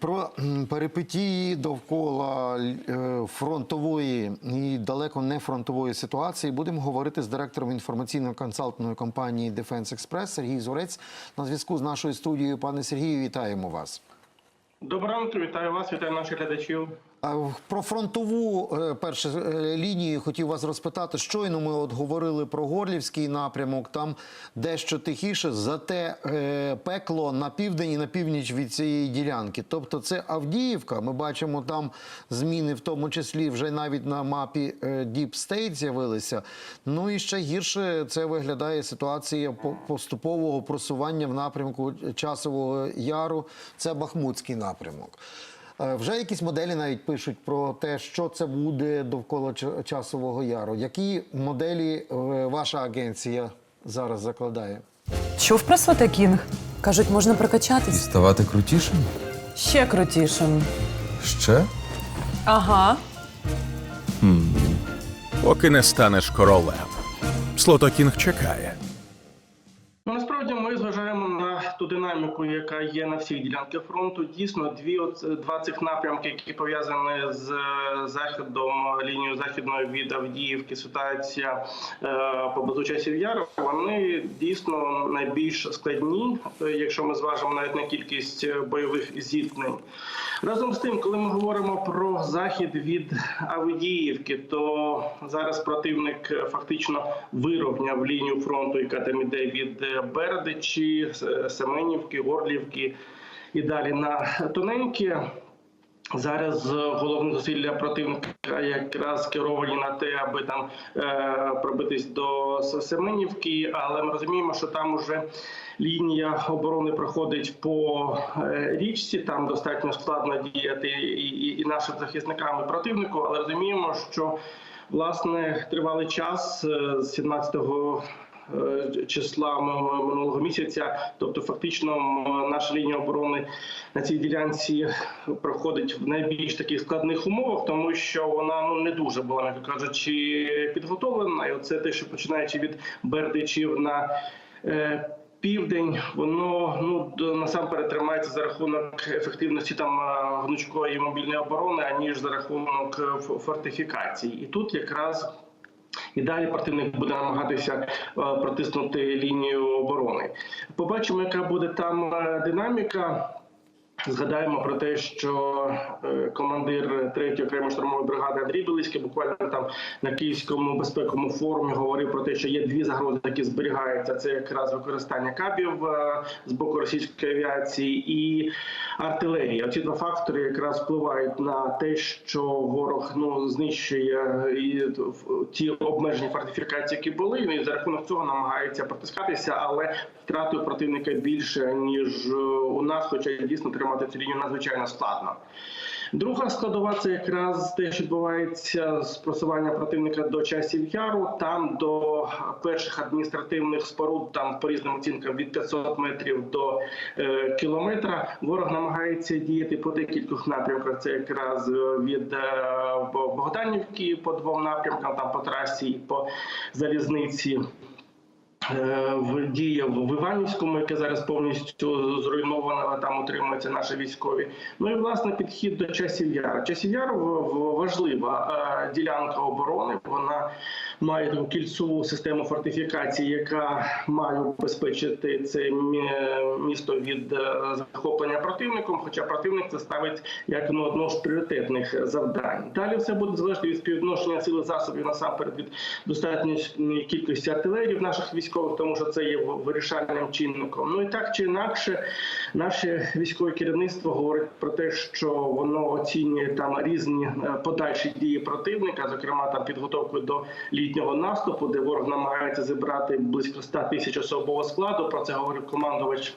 Про перипетії довкола е, фронтової і далеко не фронтової ситуації будемо говорити з директором інформаційно-консалтної компанії Defense Express Сергій Зурець на зв'язку з нашою студією. Пане Сергію, вітаємо вас. Доброго ранку, вітаю вас, вітаю наших глядачів. Про фронтову е, перше е, лінію хотів вас розпитати. Щойно ми от говорили про Горлівський напрямок. Там дещо тихіше, зате е, пекло на південь і на північ від цієї ділянки. Тобто, це Авдіївка. Ми бачимо там зміни, в тому числі вже навіть на мапі Deep State з'явилися. Ну і ще гірше це виглядає ситуація по- поступового просування в напрямку часового яру. Це Бахмутський напрямок. Е, Вже якісь моделі навіть пишуть про те, що це буде довкола часового яру. Які моделі е, ваша агенція зараз закладає? Чув про Сватакінг? Кажуть, можна прокачатись. Ставати крутішим? Ще крутішим. Ще? Ага. поки не станеш королем. Слотокінг чекає. Динаміку, яка є на всіх ділянках фронту. Дійсно, дві два цих напрямки, які пов'язані з е, заходом лінією західної від Авдіївки, ситуація е, поблизу часів яру. Вони дійсно найбільш складні, е, якщо ми зважимо навіть на кількість бойових зіткнень. Разом з тим, коли ми говоримо про захід від Авдіївки, то зараз противник фактично вирівняв лінію фронту, яка там іде від Бердичі, С- Семенівки, Горлівки і далі на тоненькі. Зараз е, головне зусилля противника якраз керовані на те, аби там е, пробитись до Семенівки, але ми розуміємо, що там уже лінія оборони проходить по е, річці. Там достатньо складно діяти і, і, і нашим захисникам і противнику, але розуміємо, що власне тривалий час е, з 17-го е, числа минулого місяця. Тобто, фактично, наша лінія оборони на цій ділянці проходить в найбільш таких складних умовах, тому що вона ну не дуже була, м'яко кажучи, підготовлена. І оце те, що починаючи від Бердичів на е, Південь воно ну насамперед тримається за рахунок ефективності там е, гнучкої мобільної оборони, аніж за рахунок е, фортифікацій. І тут якраз і далі противник буде намагатися е, протиснути лінію оборони. Побачимо, яка буде там е, динаміка. Згадаємо про те, що е, командир 3-ї окремої штурмової бригади Андрій Білицький буквально там на київському безпековому форумі говорив про те, що є дві загрози, які зберігаються. Це якраз використання кабів е, з боку російської авіації і артилерії. Оці два фактори якраз впливають на те, що ворог ну знищує і ті обмежені фортифікації, які були, і за рахунок цього намагається протискатися, але втратою противника більше ніж е, у нас, хоча дійсно тримати цю лінію надзвичайно складно. Друга складова це якраз те, що відбувається з просування противника до часів яру. Там до перших адміністративних споруд, там по різним оцінкам від 500 метрів до е, кілометра. Ворог намагається діяти по декількох напрямках. Це якраз е, від е, Богданівки по двом напрямкам, там по трасі і по залізниці. Е, в діє в Іванівському, яке зараз повністю зруйновано, там утримуються наші військові. Ну і власне підхід до часів яра. Часів в- важлива е, ділянка оборони. Вона має таку кільцеву систему фортифікації, яка має убезпечити це місто від е, захоплення противником. Хоча противник це ставить як ну, одно з пріоритетних завдань. Далі все буде залежати від співвідношення сили засобів насамперед від достатньої кількості артилерії наших військових, тому що це є вирішальним чинником. Ну і так чи інакше, наше військове керівництво говорить про те, що воно оцінює там різні е, подальші дії противника, зокрема там підготовку до літнього наступу, де ворог намагається зібрати близько 100 тисяч особового складу. Про це говорив командувач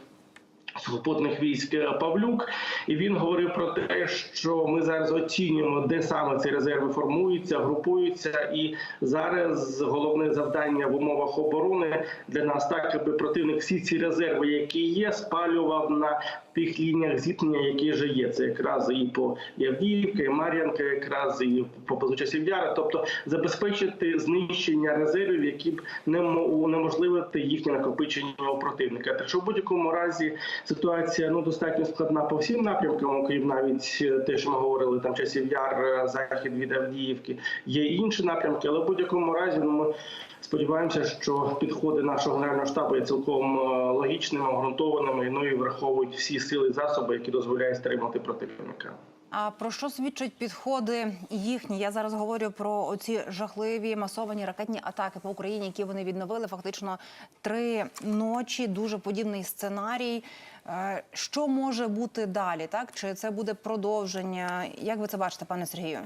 сухопутних військ е, Павлюк, і він говорив про те, що ми зараз оцінюємо, де саме ці резерви формуються, групуються, і зараз головне завдання в умовах оборони для нас так, аби противник всі ці резерви, які є, спалював на тих лініях зіткнення, які вже є. Це якраз і по Явдіївка, і Мар'янка, якраз і по Позучасів Яра, тобто забезпечити знищення резервів, які б не мо- унеможливити їхнє накопичення у противника. Так що в будь-якому разі ситуація ну достатньо складна по всім напрямкам, окрім навіть е, те, що ми говорили там часів яр, е, захід від Авдіївки. Є інші напрямки, але в будь-якому разі ну, ми сподіваємося, що підходи нашого генерального штабу є цілком е, логічними, обґрунтованими, ну і враховують всі сили і засоби, які дозволяють стримати противника. А про що свідчать підходи їхні? Я зараз говорю про оці жахливі масовані ракетні атаки по Україні, які вони відновили. Фактично три ночі. Дуже подібний сценарій. Е, Що може бути далі? Так чи це буде продовження? Як ви це бачите, пане Сергію?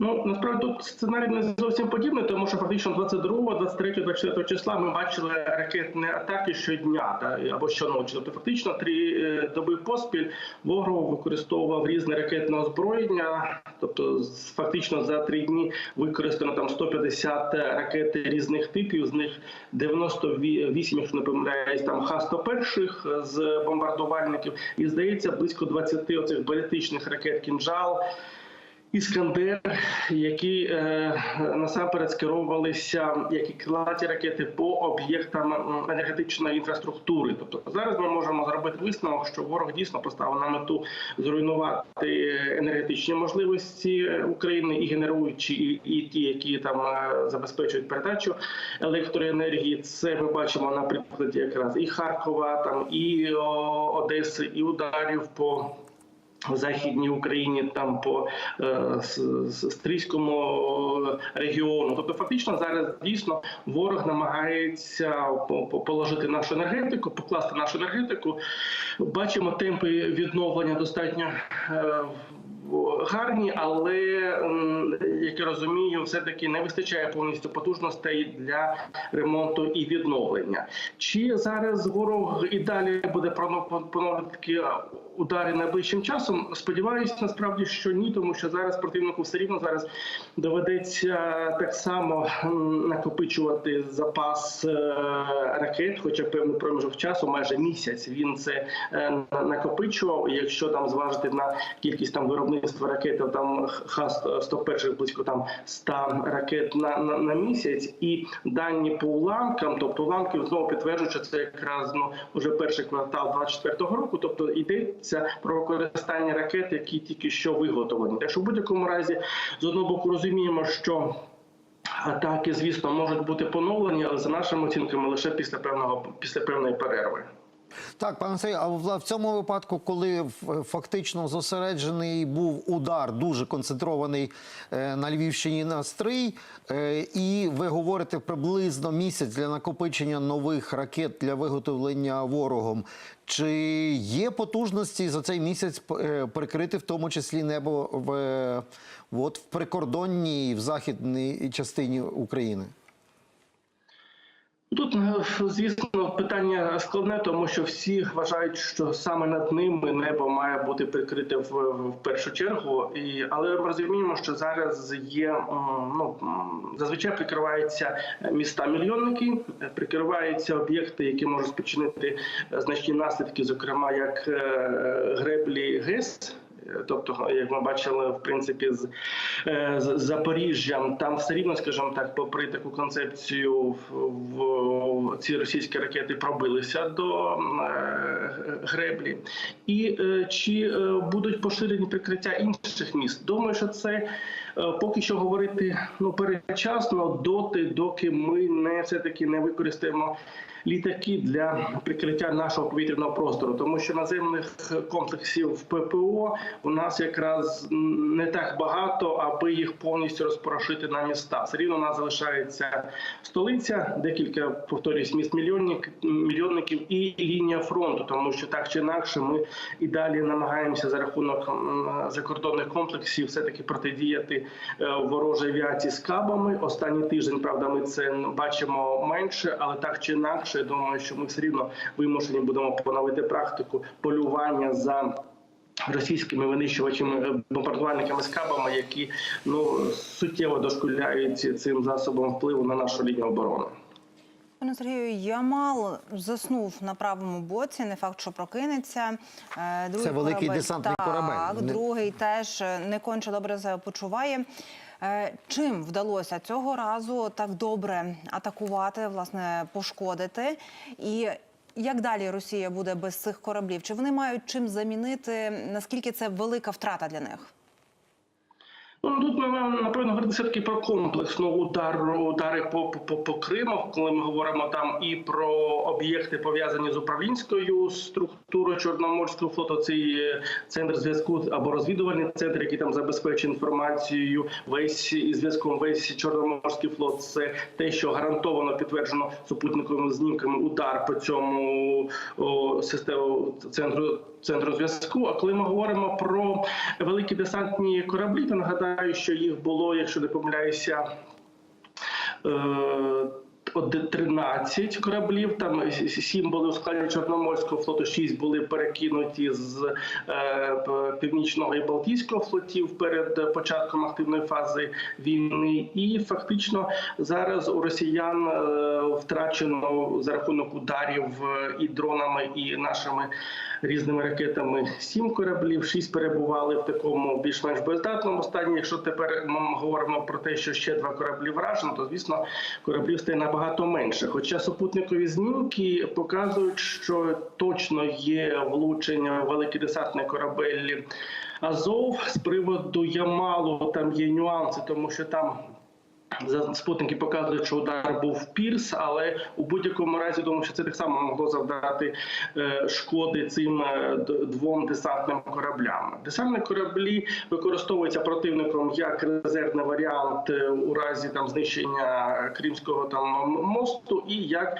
Ну насправді тут сценарій не зовсім подібний, тому що фактично 22, 23, 24 числа ми бачили ракетні атаки щодня та або щоночі. Тобто, фактично три е, доби поспіль ворог використовував різне ракетне озброєння. Тобто, фактично за три дні використано там 150 ракет різних типів. З них 98, якщо не помиляюсь, там Х-101 з бомбардувальників. І здається, близько 20 оцих балістичних ракет кінжал. Іскандер, які е, насамперед скеровувалися як і крилаті ракети по об'єктам енергетичної інфраструктури. Тобто зараз ми можемо зробити висновок, що ворог дійсно поставив на мету зруйнувати енергетичні можливості України і генеруючи і, і ті, які там е, забезпечують передачу електроенергії. Це ми бачимо на прикладі якраз і Харкова, там і Одеси, і ударів по в Західній Україні, там по е, с- с- регіону. Тобто, фактично зараз дійсно ворог намагається по- по- положити нашу енергетику, покласти нашу енергетику. Бачимо темпи відновлення достатньо. е, Гарні, але як я розумію, все таки не вистачає повністю потужностей для ремонту і відновлення. Чи зараз ворог і далі буде поновлювати такі удари найближчим часом? Сподіваюся, насправді, що ні, тому що зараз противнику все рівно зараз доведеться так само накопичувати запас е, ракет, хоча певний проміжок часу, майже місяць він це е, накопичував. Якщо там зважити на кількість там виробництва ракет, то там Х-101 близько там 100 ракет на, на, на місяць, і дані по уламкам, тобто уламків знову підтверджують, що це якраз ну вже перший квартал 24-го року. Тобто йдеться про використання ракет, які тільки що виготовлені. Так що в будь-якому разі з одного боку розуміємо, що Атаки, звісно, можуть бути поновлені, але за нашими оцінками лише після певного після певної перерви. Так, пане Сергію, а в цьому випадку, коли фактично зосереджений був удар, дуже концентрований е, на Львівщині на стрий, е, і ви говорите приблизно місяць для накопичення нових ракет для виготовлення ворогом. Чи є потужності за цей місяць е, прикрити в тому числі небо в, от, в прикордонній в західній частині України? Тут, е, звісно, питання складне, тому що всі вважають, що саме над ними небо має бути прикрите в, в першу чергу. І, але ми розуміємо, що зараз є ну зазвичай прикриваються міста мільйонники, прикриваються об'єкти, які можуть спричинити е, значні наслідки, зокрема як е, греблі ГЕС. Тобто, як ми бачили, в принципі, з, е, з Запоріжжям, там все рівно, скажімо так, попри таку концепцію, в, в ці російські ракети пробилися до е, греблі. І е, чи е, будуть поширені прикриття інших міст? Думаю, що це поки що говорити ну передчасно, доти, доки ми не все таки не використаємо літаки для прикриття нашого повітряного простору, тому що наземних комплексів ППО у нас якраз не так багато, аби їх повністю розпорошити на міста. Все рівно у нас залишається столиця, декілька повторюсь, міст мільйонник, мільйонників і лінія фронту, тому що так чи інакше ми і далі намагаємося за рахунок закордонних комплексів все таки протидіяти е, ворожій авіації з кабами. Останній тиждень, правда, ми це бачимо менше, але так чи інакше, я думаю, що ми все рівно вимушені будемо поновити практику полювання за. Російськими винищувачами е, бомбардувальниками з кабами, які ну суттєво дошкуляють цим засобом впливу на нашу лінію оборони. Пане Сергію, Ямал заснув на правому боці. Не факт, що прокинеться. Е, Другий Це великий корабель- десантний так, корабель. Другий теж не конче добре почуває. Е, Чим вдалося цього разу так добре атакувати, власне, пошкодити? І як далі Росія буде без цих кораблів? Чи вони мають чим замінити? Наскільки це велика втрата для них? Ну тут ми маємо напевно говорити все таки про комплексну удар удари по, по по Криму, коли ми говоримо там і про об'єкти пов'язані з управлінською структурою Чорноморського флоту. Це центр зв'язку або розвідувальний центр, який там забезпечує інформацією. Весь і зв'язком весь Чорноморський флот. Це те, що гарантовано підтверджено супутниковими знімками удар по цьому о, систему центру центру зв'язку. А коли ми говоримо про великі десантні кораблі, то нагадаю, що їх було, якщо не помиляюся. е, 13 кораблів, там 7 були у складі Чорноморського флоту, 6 були перекинуті з е, північного і Балтійського флотів перед початком активної фази війни. І фактично зараз у росіян е, втрачено за рахунок ударів е, і дронами, і нашими різними ракетами 7 кораблів, 6 перебували в такому більш-менш боєздатному стані. Якщо тепер ми говоримо про те, що ще два кораблі вражено, то звісно кораблів стає набагато менше. Хоча супутникові знімки показують, що точно є влучення в великий десантний корабель Азов з приводу Ямалу. Там є нюанси, тому що там. Спутники показують, що удар був пірс, але у будь-якому разі думаю, що це так само могло завдати е, шкоди цим е, двом десантним кораблям. Десантні кораблі використовуються противником як резервний варіант е, у разі там знищення кримського там мосту, і як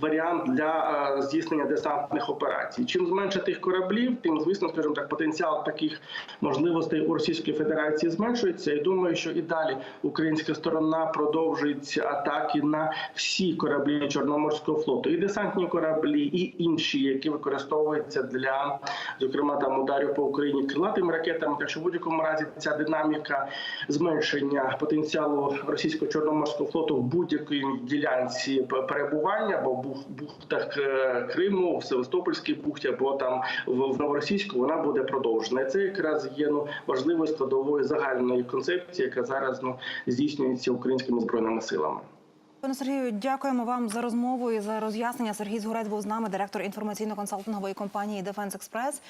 варіант для здійснення десантних операцій. Чим зменше тих кораблів, тим звісно, скажімо так, потенціал таких можливостей у Російської Федерації зменшується. І думаю, що і далі українська сторона продовжить атаки на всі кораблі Чорноморського флоту, і десантні кораблі, і інші, які використовуються для зокрема там ударів по Україні крилатими ракетами. Так що в будь-якому разі ця динаміка зменшення потенціалу російського чорноморського флоту в будь-якій ділянці перебування, або в бухтах е, Криму, в Севастопольській бухті, або там в Новоросійську, вона буде продовжена. І це якраз є ну важливою складовою загальної концепції, яка зараз ну здійснюється українськими збройними силами. Пане Сергію, дякуємо вам за розмову і за роз'яснення. Сергій Згурець був з нами, директор інформаційно-консалтингової компанії Дефенс Експрес.